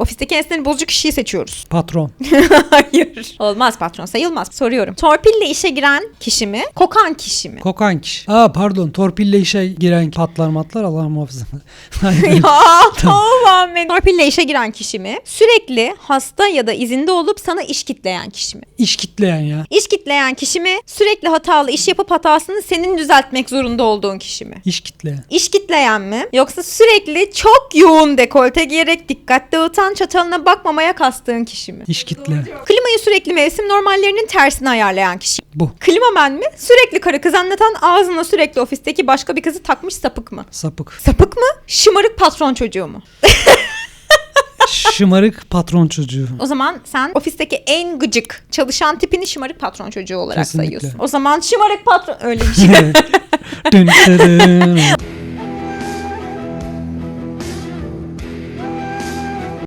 Ofisteki en sinir bozucu kişiyi seçiyoruz. Patron. Hayır. Olmaz patron sayılmaz. Soruyorum. Torpille işe giren kişi mi? Kokan kişi mi? Kokan kişi. Aa pardon torpille işe giren patlar matlar Allah muhafaza. Hayır. ya. Torpille işe giren kişi mi? Sürekli hasta ya da izinde olup sana iş kitleyen kişi mi? İş kitleyen ya. İş kitleyen kişi mi? Sürekli hatalı iş yapıp hatasını senin düzeltmek zorunda olduğun kişi mi? İş kitleyen. İş kitleyen mi? Yoksa sürekli çok yoğun dekolte giyerek dikkat dağıtan çatalına bakmamaya kastığın kişi mi? İş kitleyen. Klimayı sürekli mevsim normallerinin tersine ayarlayan kişi. Bu. Klimamen mi? Sürekli karı kız anlatan ağzına sürekli ofisteki başka bir kızı takmış sapık mı? Sapık. Sapık mı? Şımarık patron çocuğu mu? Şımarık patron çocuğu. O zaman sen ofisteki en gıcık çalışan tipini şımarık patron çocuğu olarak Kesinlikle. sayıyorsun. O zaman şımarık patron öyle bir şey.